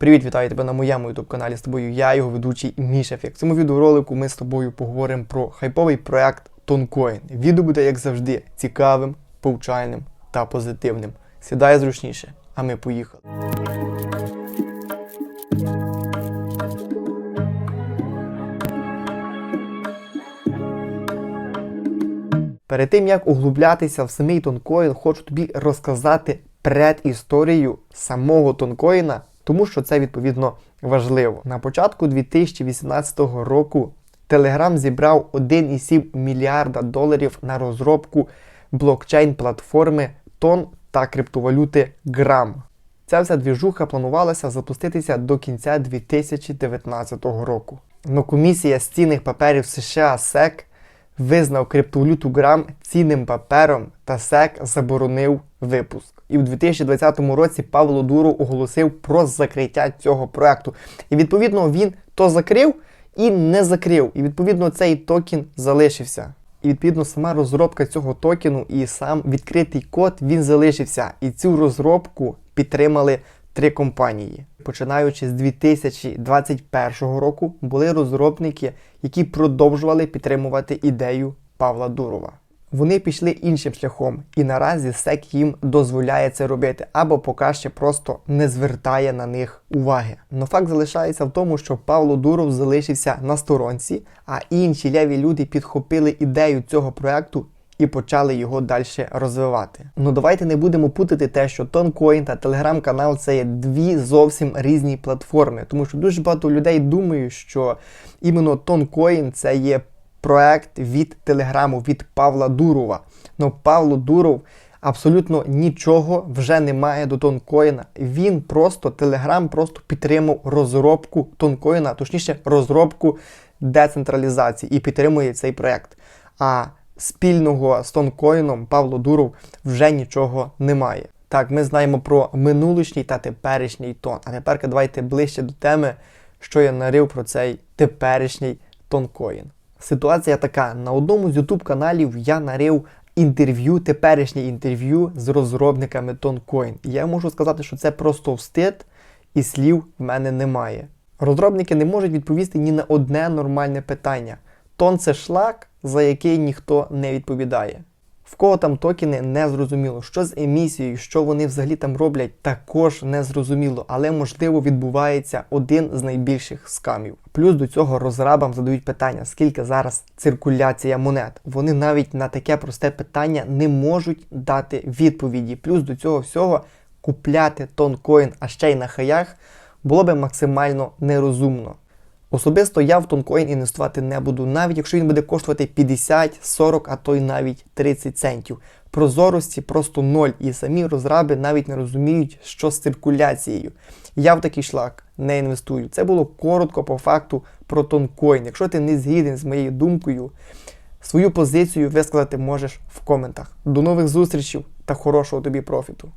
Привіт, вітаю тебе на моєму youtube каналі з тобою. Я його ведучий Міша Фік. В цьому відеоролику ми з тобою поговоримо про хайповий проект Тонкоін. Відео буде, як завжди, цікавим, повчальним та позитивним. Сідай зручніше, а ми поїхали. Перед тим як углублятися в самий тонкоін, хочу тобі розказати предісторію самого тонкоїна, тому що це відповідно важливо. На початку 2018 року Telegram зібрав 1,7 мільярда доларів на розробку блокчейн-платформи Тон та криптовалюти Gram. Ця вся двіжуха планувалася запуститися до кінця 2019 року. Но комісія з цінних паперів США SEC визнав криптовалюту Грам цінним папером та СЕК заборонив випуск. І в 2020 році Павло Дуров оголосив про закриття цього проекту. І відповідно він то закрив і не закрив. І відповідно цей токен залишився. І відповідно сама розробка цього токену і сам відкритий код він залишився. І цю розробку підтримали три компанії. Починаючи з 2021 року, були розробники, які продовжували підтримувати ідею Павла Дурова. Вони пішли іншим шляхом, і наразі SEC їм дозволяє це робити, або поки ще просто не звертає на них уваги. Но факт залишається в тому, що Павло Дуров залишився на сторонці, а інші ляві люди підхопили ідею цього проекту і почали його далі розвивати. Ну давайте не будемо путати те, що Тонкоін та телеграм-канал це є дві зовсім різні платформи, тому що дуже багато людей думають, що іменно Тонкоін це є проект від Телеграму, від Павла Дурова. Ну Павло Дуров абсолютно нічого вже не має до тонкоїна. Він просто Телеграм просто підтримав розробку тонкоїна, точніше, розробку децентралізації і підтримує цей проект. А спільного з тонкоїном Павло Дуров вже нічого немає. Так, ми знаємо про минулишній та теперішній тон. А тепер давайте ближче до теми, що я нарив про цей теперішній тонкоін. Ситуація така: на одному з YouTube каналів я нарив інтерв'ю, теперішнє інтерв'ю з розробниками Тонкоін. І я можу сказати, що це просто встид, і слів в мене немає. Розробники не можуть відповісти ні на одне нормальне питання. Тон це шлак, за який ніхто не відповідає. В кого там токени не зрозуміло, що з емісією, що вони взагалі там роблять, також не зрозуміло, але можливо відбувається один з найбільших скамів. Плюс до цього розрабам задають питання, скільки зараз циркуляція монет. Вони навіть на таке просте питання не можуть дати відповіді. Плюс до цього всього купляти тонкоін, а ще й на хаях, було би максимально нерозумно. Особисто я в тонкоін інвестувати не буду, навіть якщо він буде коштувати 50, 40, а то й навіть 30 центів. Прозорості просто ноль, і самі розраби навіть не розуміють, що з циркуляцією. Я в такий шлак не інвестую. Це було коротко по факту про тонкоін. Якщо ти не згідний з моєю думкою, свою позицію висказати можеш в коментах. До нових зустрічей та хорошого тобі профіту!